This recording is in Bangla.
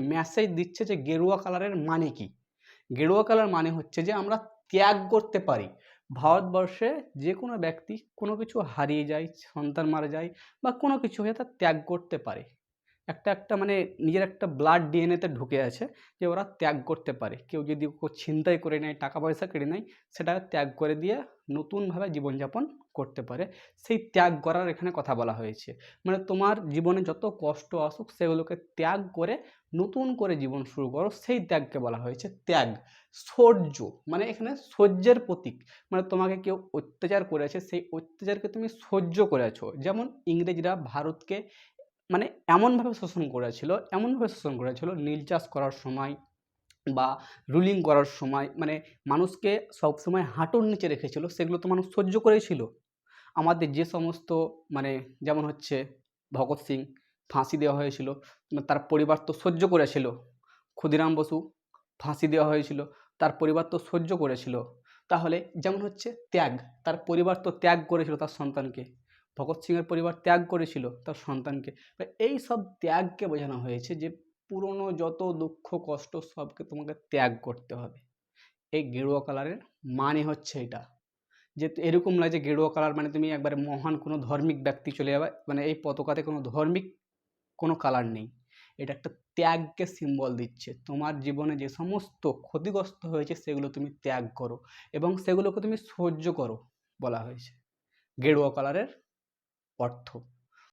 মেসেজ দিচ্ছে যে গেরুয়া কালারের মানে কি? গেরুয়া কালার মানে হচ্ছে যে আমরা ত্যাগ করতে পারি। ভারতবর্ষে যে কোনো ব্যক্তি কোনো কিছু হারিয়ে যায়, সন্তান মারা যায় বা কোনো কিছু হয়ে তার ত্যাগ করতে পারে। একটা একটা মানে নিজের একটা ব্লাড ডিএনএতে ঢুকে আছে যে ওরা ত্যাগ করতে পারে। কেউ যদি ছিনতাই করে নেয় টাকা পয়সা কেড়ে নেয়, সেটা ত্যাগ করে দিয়ে নতুনভাবে জীবনযাপন করতে পারে। সেই ত্যাগ করার এখানে কথা বলা হয়েছে। মানে তোমার জীবনে যত কষ্ট আসুক, সেগুলোকে ত্যাগ করে, নতুন করে জীবন শুরু করো। সেই ত্যাগকে বলা হয়েছে ত্যাগ। সহ্য। মানে এখানে সহ্যের প্রতীক। মানে তোমাকে কেউ অত্যাচার করেছে, সেই অত্যাচারকে তুমি সহ্য করেছ। যেমন ইংরেজরা ভারতকে মানে এমনভাবে শোষণ করেছিল, এমনভাবে শোষণ করেছিল, নীল চাষ করার সময় বা রুলিং করার সময় মানে মানুষকে সবসময় হাঁটুর নিচে রেখেছিল, সেগুলো তো মানুষ সহ্য করেছিল আমাদের যে সমস্ত মানে যেমন হচ্ছে ভগৎ সিং, ফাঁসি দেওয়া হয়েছিল, তার পরিবার তো সহ্য করেছিল, ক্ষুদিরাম বসু ফাঁসি দেওয়া হয়েছিল, তার পরিবার তো সহ্য করেছিল। তাহলে যেমন হচ্ছে ত্যাগ, তার পরিবার তো ত্যাগ করেছিল তার সন্তানকে। ভগৎ সিংয়ের পরিবার ত্যাগ করেছিল তার সন্তানকে। এই সব ত্যাগকে বোঝানো হয়েছে যে, পুরনো যত দুঃখ, কষ্ট সবকে তোমাকে ত্যাগ করতে হবে। এই গেরুয়া কালারের মানে হচ্ছে এটা। যে, এরকম নয় যে, গেরুয়া কালার মানে তুমি একবারে মহান কোনো ধর্মিক ব্যক্তি চলে যাবে মানে এই পতাকাতে কোনো ধর্মিক কোনো কালার নেই। এটা একটা ত্যাগকে সিম্বল দিচ্ছে। তোমার জীবনে যে সমস্ত ক্ষতিগ্রস্ত হয়েছে সেগুলো তুমি ত্যাগ করো এবং সেগুলোকে তুমি সহ্য করো বলা হয়েছে। গেরুয়া কালারের অর্থ।